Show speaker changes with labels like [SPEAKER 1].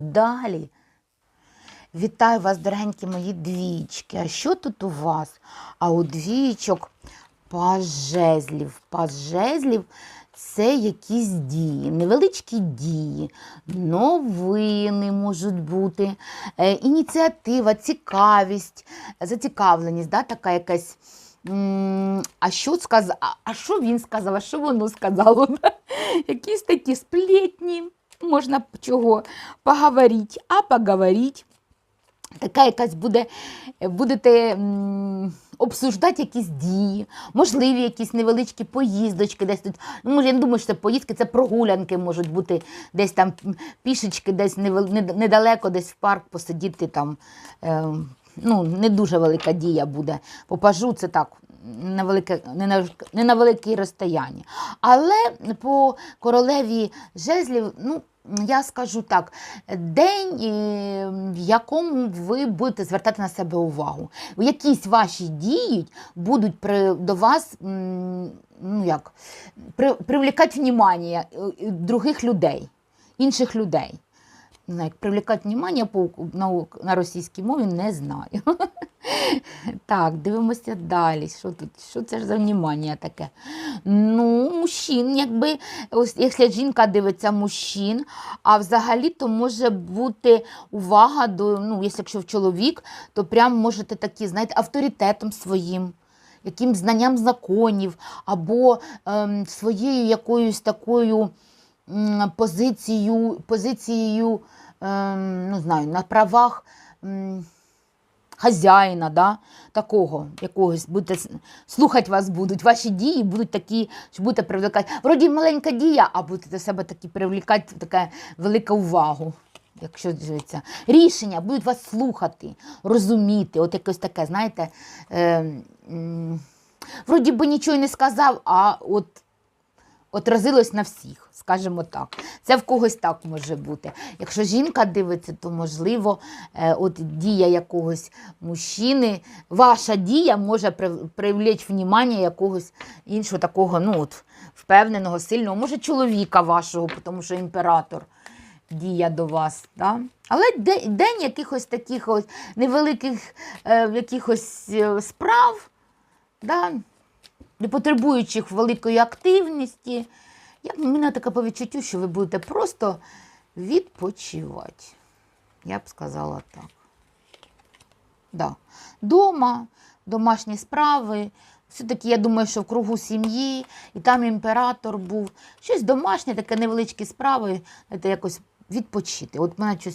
[SPEAKER 1] Далі. Вітаю вас, дорогенькі мої двічки. А що тут у вас? А у двічок паж жезлів. Паж жезлів це якісь дії, невеличкі дії, новини можуть бути, е, ініціатива, цікавість, зацікавленість, да, така якась. А що сказав? А що він сказав? А що воно сказало? Якісь такі сплетні, можна чого поговорити, а поговорити. Така якась буде, будете обсуждати якісь дії, можливі якісь невеличкі поїздочки десь тут. Ну, може, я не думаю, що це поїздки, це прогулянки можуть бути десь там пішечки, десь недалеко, десь в парк посидіти там. Е, ну, не дуже велика дія буде. Попажу це так. На велике, не, на, не на велике розстояння. Але по королеві жезлів, ну, я скажу так, день, в якому ви будете звертати на себе увагу. Якісь ваші дії будуть при, до вас ну як, при, привлекати внимання е, е, других людей, інших людей. Не знаю, як привлекати внимання по, на, на російській мові не знаю. Так, дивимося далі. Що тут? Що це ж за внимання таке? Ну, мужчин, якби, ось якщо жінка дивиться мужчин, а взагалі то може бути увага до, ну, якщо чоловік, то прям можете такі, знаєте, авторитетом своїм. Яким знанням законів, або ем, своєю якоюсь такою позицією, позицією ем, ну, знаю, на правах м, хазяїна, да? такого якогось, будете, слухати вас будуть, ваші дії будуть такі, що будете привлекати. Вроді маленька дія, а будете до себе такі привлекати така велика увагу. Якщо дивиться. Рішення будуть вас слухати, розуміти, от якось таке, знаєте, е, м, вроді би нічого й не сказав, а от отразилось на всіх, скажімо так. Це в когось так може бути. Якщо жінка дивиться, то можливо, е, от дія якогось мужчини, ваша дія може прив- привлечь внимання якогось іншого такого, ну от, впевненого, сильного, може, чоловіка вашого, тому що імператор. Дія до вас, да? але день якихось таких ось невеликих е, якихось е, справ, да? Не потребуючих великої активності. Я, в мене таке по відчуттю, що ви будете просто відпочивати. Я б сказала так. Да. Дома, домашні справи. Все-таки я думаю, що в кругу сім'ї, і там імператор був. Щось домашнє, таке невеличкі справи, знаєте, якось відпочити. От мене щось